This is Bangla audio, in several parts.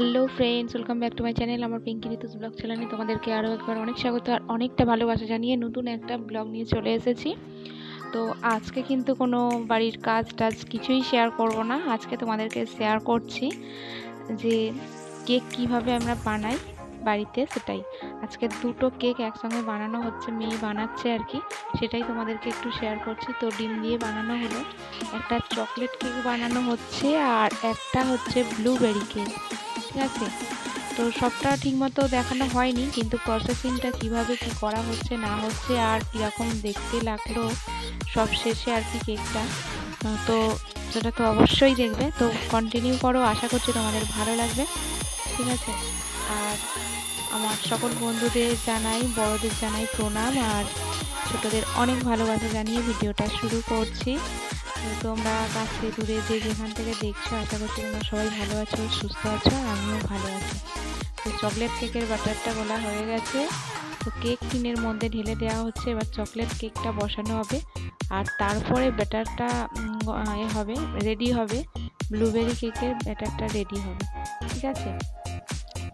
Hello friends welcome back to my channel আমার পিঙ্কি ঋতুস ব্লগ চ্যানেলে তোমাদেরকে আরও একবার অনেক স্বাগত আর অনেকটা ভালোবাসা জানিয়ে নতুন একটা ব্লগ নিয়ে চলে এসেছি। তো আজকে কিন্তু কোনো বাড়ির কাজ টাজ কিছুই শেয়ার করব না। আজকে তোমাদেরকে শেয়ার করছি যে কেক কীভাবে আমরা বানাই বাড়িতে সেটাই। আজকে দুটো কেক একসঙ্গে বানানো হচ্ছে, মেয়ে বানাচ্ছে আর কি। সেটাই তোমাদেরকে একটু শেয়ার করছি। তো ডিম দিয়ে বানানো হলো। একটা চকলেট কেক বানানো হচ্ছে আর একটা হচ্ছে ব্লুবেরি কেক ঠিক আছে। তো সবটা ঠিকমতো দেখানো হয়নি, কিন্তু প্রসেসিংটা কীভাবে কি করা হচ্ছে, না হচ্ছে, আর কীরকম দেখতে লাগল, সব শেষে আর কি কেকটা। তো সেটা তো অবশ্যই দেখবে। তো কন্টিনিউ করো, আশা করছি তোমাদের ভালো লাগবে। ঠিক আছে? আর আমার সকল বন্ধুদের জানাই, বড়দের জানাই প্রণাম, আর ছোটদের অনেক ভালোবাসা জানিয়ে ভিডিওটা শুরু করছি। তোমরা কাছে দূরে যে যেখান থেকে দেখছ, আশা করছি তোমরা সবাই ভালো আছো, সুস্থ আছো, আমিও ভালো আছি। তো চকলেট কেকের বাটারটা গোলা হয়ে গেছে। তো কেক টিনের মধ্যে ঢেলে দেওয়া হচ্ছে, এবার চকলেট কেকটা বসানো হবে। আর তারপরে ব্যাটারটা এ হবে রেডি হবে। ব্লুবেরি কেকের ব্যাটারটা রেডি হবে, ঠিক আছে?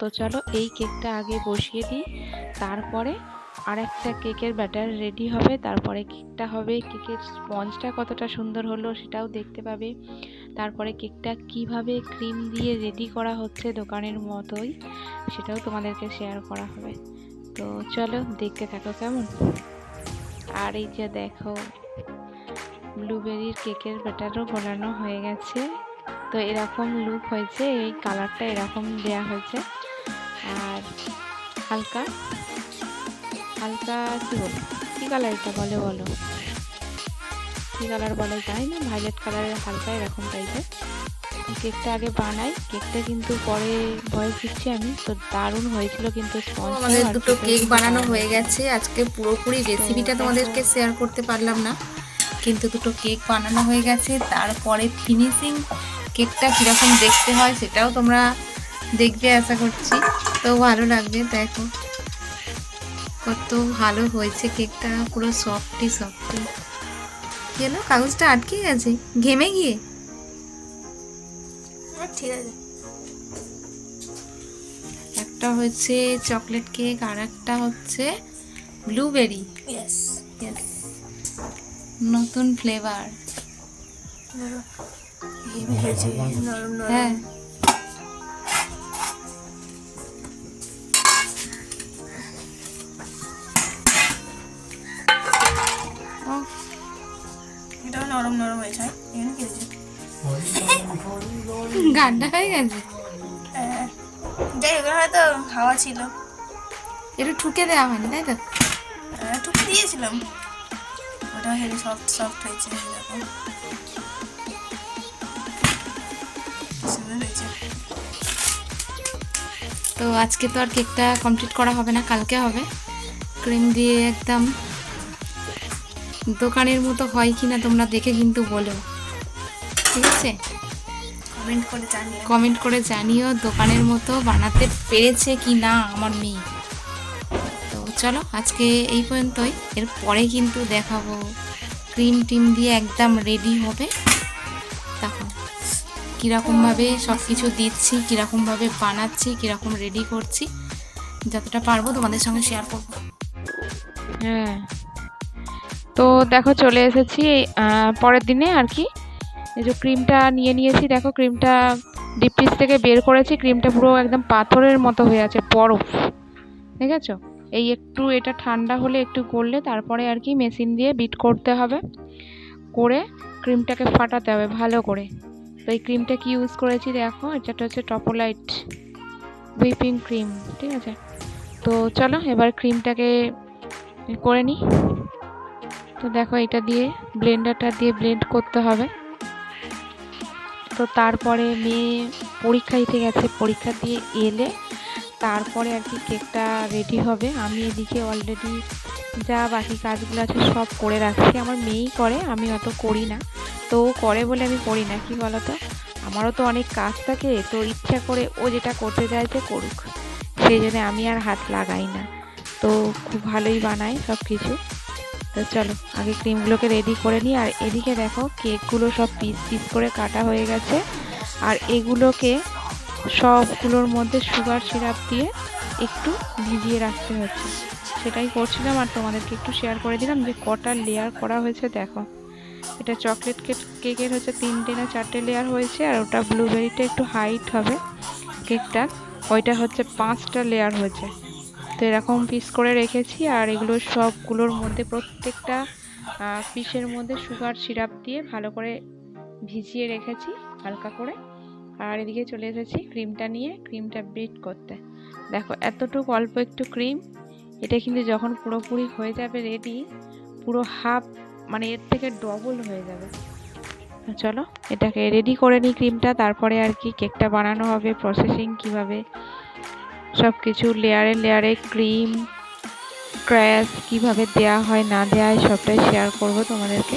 তো চলো এই কেকটা আগে বসিয়ে দিই। তারপরে আর একটা কেকের ব্যাটার রেডি হবে, তারপরে কেকটা হবে, কেকের স্পঞ্জটা কতটা সুন্দর হলো সেটাও দেখতে পাবে। তারপরে কেকটা কীভাবে ক্রিম দিয়ে রেডি করা হচ্ছে দোকানের মতোই সেটাও তোমাদেরকে শেয়ার করা হবে। তো চলো দেখতে থাকো কেমন। আর এই যে দেখো, ব্লুবেরির কেকের ব্যাটারও বানানো হয়ে গেছে। তো এরকম লুক হয়েছে, এই কালারটা এরকম দেয়া হয়েছে। আর হালকা হালকা কি বলো কী কালার এটা বলে বলো? কী কালার বলে তাই না? ভাইলেট কালারের হালকা এরকম টাইপের কেকটা আগে বানাই। কেকটা কিন্তু পরে ভয়েস দিচ্ছি আমি। তো দারুণ হয়েছিল কিন্তু আমাদের দুটো কেক বানানো হয়ে গেছে। আজকে পুরোপুরি রেসিপিটা তোমাদেরকে শেয়ার করতে পারলাম না। কিন্তু দুটো কেক বানানো হয়ে গেছে। তারপরে ফিনিশিং কেকটা কীরকম দেখতে হয় সেটাও তোমরা দেখবে আশা করছি। তো ভালো লাগবে দেখো। কত ভালো হয়েছে কেকটা পুরো সফটি সফটি কি হলো কাগজটা আটকে গেছে? ঘেমে গিয়ে? ঠিক আছে। একটা হচ্ছে চকলেট কেক আর একটা হচ্ছে ব্লুবেরি। ইয়েস নতুন ফ্লেভার। হ্যাঁ। নরম নরম হয়েছে এখানে কি হয়েছে? হয়ে গেছে? হ্যাঁ। যাই হোক হয়তো হাওয়া ছিল। একটু ঠুকে দেওয়া হয়নি তাই তো? হ্যাঁ, টুক দিয়েছিলাম। ওটা হেভি সফট সফট হয়েছে দেখো। হয়েছে তো আজকে তো আর কেকটা কমপ্লিট করা হবে না কালকে হবে। ক্রিম দিয়ে একদম দোকানের মতো হয় কি না তোমরা দেখে কিন্তু বলো। ঠিক আছে? কমেন্ট করে জানিয়ে কমেন্ট করে জানিও দোকানের মতো বানাতে পেরেছে কি না আমার মেয়ে। তো চলো আজকে এই পর্যন্তই। এর পরে কিন্তু দেখাবো। ক্রিম টিম দিয়ে একদম রেডি হবে। তখন কীরকমভাবে সব কিছু দিচ্ছি কীরকমভাবে বানাচ্ছি কীরকম রেডি করছি। যতটা পারব তোমাদের সঙ্গে শেয়ার করব। হ্যাঁ। তো দেখো চলে এসেছি পরের দিনে আর কি। এই যে ক্রিমটা নিয়ে নিয়েছি, দেখো ক্রিমটা ডিপ থেকে বের করেছি, ক্রিমটা পুরো একদম পাথরের মতো হয়ে আছে, বরফ। ঠিক আছে? এই একটু এটা ঠান্ডা হলে একটু করলে তারপরে আর কি মেশিন দিয়ে বিট করতে হবে, করে ক্রিমটাকে ফাটাতে হবে ভালো করে। তো এই ক্রিমটা কি ইউজ করেছি দেখো, এটা হচ্ছে টপোলাইট হুইপিং ক্রিম ঠিক আছে? তো চলো এবার ক্রিমটাকে করে নিই। তো দেখো এটা দিয়ে ব্লেন্ডারটা দিয়ে ব্লেন্ড করতে হবে। তো তারপরে মেয়ে পরীক্ষা দিতে গেছে, পরীক্ষা দিয়ে এলে তারপরে আর কি কেকটা রেডি হবে। আমি এদিকে অলরেডি যা বাকি কাজগুলো আছে সব করে রাখছি। আমার মেয়েই করে, আমি অত করি না। তো করে বলে আমি করি না, কি বলতো? আমারও তো অনেক কাজ থাকে, তো ইচ্ছা করে ও যেটা করতে চাইছে করুক। সেই জন্য আমি আর হাত লাগাই না। তো খুব ভালোই বানায় সব কিছু তো চলো, আগে ক্রিমগুলোকে রেডি করে নিই। আর এদিকে দেখো কেকগুলো সব পিস পিস করে কাটা হয়ে গেছে। আর এগুলোকে সবগুলোর মধ্যে সুগার সিরাপ দিয়ে একটু ভিজিয়ে রাখতে হচ্ছে। সেটাই করছিলাম আর তোমাদেরকে একটু শেয়ার করে দিলাম যে কটা লেয়ার করা হয়েছে, দেখো। এটা চকলেট কেক কেকের হচ্ছে তিনটে না চারটে লেয়ার হয়েছে, আর ওটা ব্লুবেরিটা একটু হাইট হবে। কেকটা ওইটা হচ্ছে পাঁচটা লেয়ার হয়েছে। তো এরকম পিস করে রেখেছি আর এগুলো সবগুলোর মধ্যে প্রত্যেকটা পিসের মধ্যে সুগার সিরাপ দিয়ে ভালো করে ভিজিয়ে রেখেছি হালকা করে। আর এদিকে চলে এসেছি ক্রিমটা নিয়ে ক্রিমটা বিট করতে। দেখো, এতটুকু অল্প একটু ক্রিম এটা কিন্তু যখন পুরোপুরি হয়ে যাবে রেডি পুরো হাফ মানে এর থেকে ডবল হয়ে যাবে। চলো, এটাকে রেডি করে নিই ক্রিমটা তারপরে আর কি কেকটা বানানো হবে প্রসেসিং কীভাবে সব কিছু লেয়ারে লেয়ারে ক্রিম ক্র্যাশ কীভাবে দেয়া হয় না দেয়া হয় সবটাই শেয়ার করব তোমাদেরকে।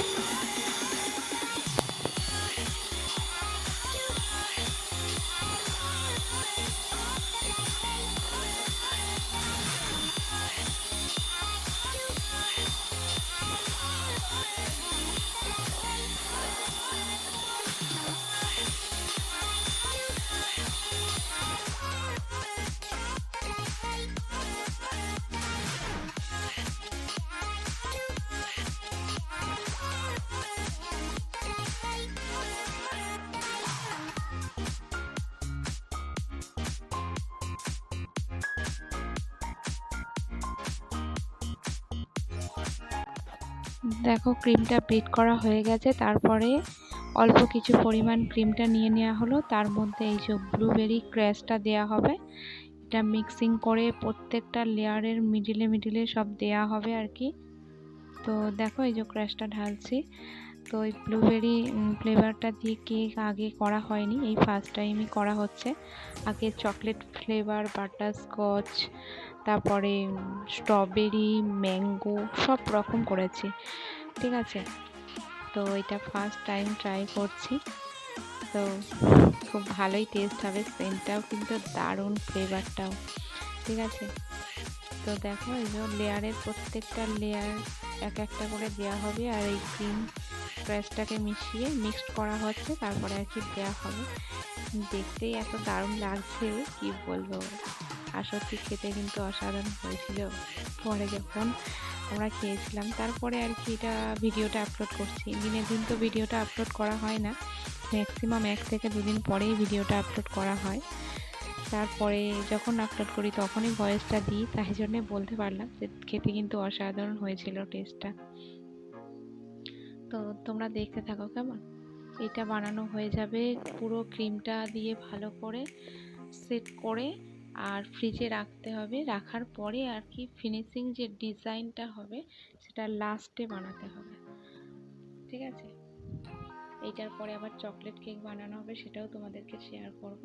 দেখো ক্রিমটা বিট করা হয়ে গেছে, তারপরে অল্প কিছু পরিমাণ ক্রিমটা নিয়ে নেওয়া হলো, তার মধ্যে এই যে ব্লুবেরি ক্র্যাশটা দেয়া হবে, এটা মিক্সিং করে প্রত্যেকটা লেয়ারের মিডিলে মিডিলে সব দেয়া হবে আর কি। তো দেখো এই যে ক্র্যাশটা ঢালছি, তো এই ব্লুবেরি ফ্লেভারটা দিয়ে কেক আগে করা হয়নি, এই ফার্স্ট টাইমই করা হচ্ছে। আগে চকলেট ফ্লেভার বাটার স্কচ তারপরে স্ট্রবেরি ম্যাঙ্গো সব রকম করেছি, ঠিক আছে? তো এটা ফার্স্ট টাইম ট্রাই করছি। তো খুব ভালোই টেস্ট হবে সেন্টটাও কিন্তু দারুণ ফ্লেভারটাও ঠিক আছে? তো দেখো, এই যে লেয়ারের প্রত্যেকটা লেয়ার এক একটা করে দেওয়া হবে আর এই ক্রিম ক্র্যাশটাকে মিশিয়ে মিক্সড করা হচ্ছে, তারপরে আর কি দেওয়া হবে। দেখতেই এত দারুণ লাগছে, কি বলব? সত্যি খেতে কিন্তু অসাধারণ হয়েছিল। পরে যখন আমরা খেয়েছিলাম, তারপরে আর কি এটা ভিডিওটা আপলোড করছি। দিনের দিন তো ভিডিওটা আপলোড করা হয় না। ম্যাক্সিমাম এক থেকে দুদিন পরেই ভিডিওটা আপলোড করা হয়। তারপরে যখন আপলোড করি, তখনই ভয়েসটা দিই। তাই জন্যে বলতে পারলাম যে, খেতে কিন্তু অসাধারণ হয়েছিল টেস্টটা তো তোমরা দেখতে থাকো কেমন? এটা বানানো হয়ে যাবে। পুরো ক্রিমটা দিয়ে ভালো করে সেট করে আর ফ্রিজে রাখতে হবে। রাখার পরে আর কি ফিনিশিং যে ডিজাইনটা হবে, সেটা লাস্টে বানাতে হবে। ঠিক আছে? এইটার পরে আবার চকলেট কেক বানানো হবে, সেটাও তোমাদেরকে শেয়ার করব।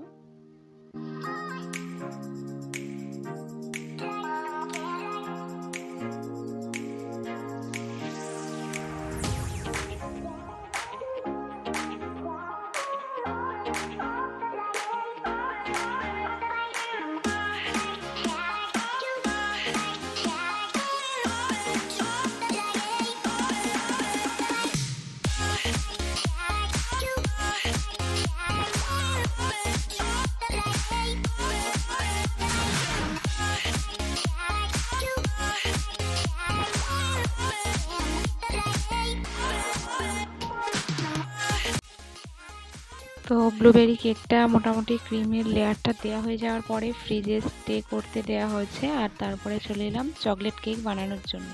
তো ব্লুবেরি কেকটা মোটামুটি ক্রিমের লেয়ারটা দেওয়া হয়ে যাওয়ার পরে ফ্রিজে স্টে করতে দেওয়া হয়েছে। আর তারপরে চলে এলাম চকলেট কেক বানানোর জন্য।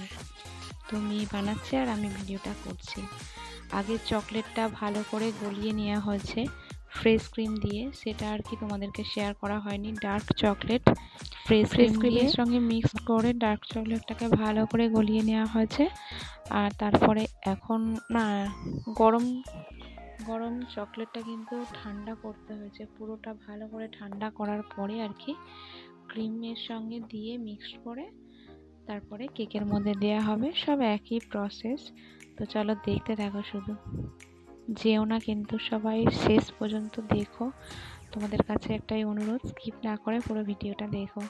তো মেয়ে বানাচ্ছে আর আমি ভিডিওটা করছি। আগে চকলেটটা ভালো করে গলিয়ে নেওয়া হয়েছে ফ্রেশ ক্রিম দিয়ে। সেটা আর কি তোমাদেরকে শেয়ার করা হয়নি। ডার্ক চকলেট ফ্রেশ ফ্রেশ ক্রিমের সঙ্গে মিক্স করে ডার্ক চকলেটটাকে ভালো করে গলিয়ে নেওয়া হয়েছে। আর তারপরে এখন না গরম গরম চকলেটটা কিন্তু ঠান্ডা করতে হয়েছে। পুরোটা ভালো করে ঠান্ডা করার পরে আর কি ক্রিমের সঙ্গে দিয়ে মিক্সড করে তারপরে কেকের মধ্যে দেয়া হবে। সব একই প্রসেস তো চলো দেখতে থাকো শুধু। যেও না কিন্তু সবাই শেষ পর্যন্ত দেখো। তোমাদের কাছে একটাই অনুরোধ স্কিপ না করে পুরো ভিডিওটা দেখো।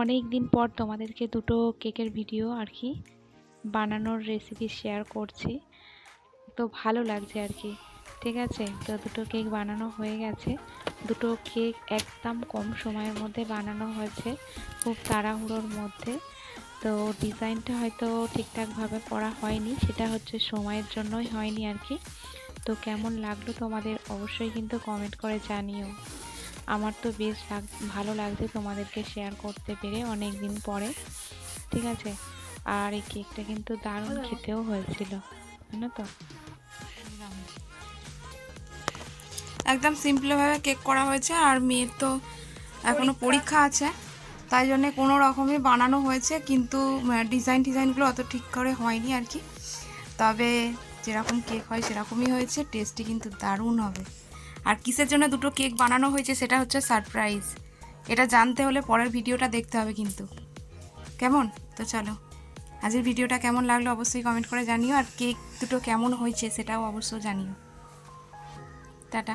অনেক দিন পর তোমাদেরকে দুটো কেকের ভিডিও আর কি বানানোর রেসিপি শেয়ার করছি। তো ভালো লাগছে আর কি। ঠিক আছে? তো দুটো কেক বানানো হয়ে গেছে। দুটো কেক একদম কম সময়ের মধ্যে বানানো হয়েছে, খুব তাড়াহুড়োর মধ্যে। তো ডিজাইনটা হয়তো ঠিকঠাকভাবে করা হয়নি, সেটা হচ্ছে সময়ের জন্যই হয়নি আর কি। তো কেমন লাগল তোমাদের অবশ্যই কিন্তু কমেন্ট করে জানিও। আমার তো বেশ লাগ ভালো লাগছে তোমাদেরকে শেয়ার করতে পেরে অনেক দিন পরে। ঠিক আছে? আর এই কেকটা কিন্তু দারুণ খেতেও হয়েছিল জানো তো? একদম সিম্পলভাবে কেক করা হয়েছে আর মেয়ের তো এখনও পরীক্ষা। আছে তাই জন্য কোনো রকমই বানানো হয়েছে কিন্তু ডিজাইন ডিজাইনগুলো অত ঠিক করে হয়নি আর কি। তবে যেরকম কেক হয় সেরকমই হয়েছে টেস্টি কিন্তু দারুণ হবে। আর কিসের জন্য দুটো কেক বানানো হয়েছে সেটা হচ্ছে সারপ্রাইজ। এটা জানতে হলে পরের ভিডিওটা দেখতে হবে কিন্তু। কেমন? তো চলো। আজকের ভিডিওটা কেমন লাগল অবশ্যই কমেন্ট করে জানিও। আর কেক দুটো কেমন হয়েছে সেটাও অবশ্যই জানিও। টাটা।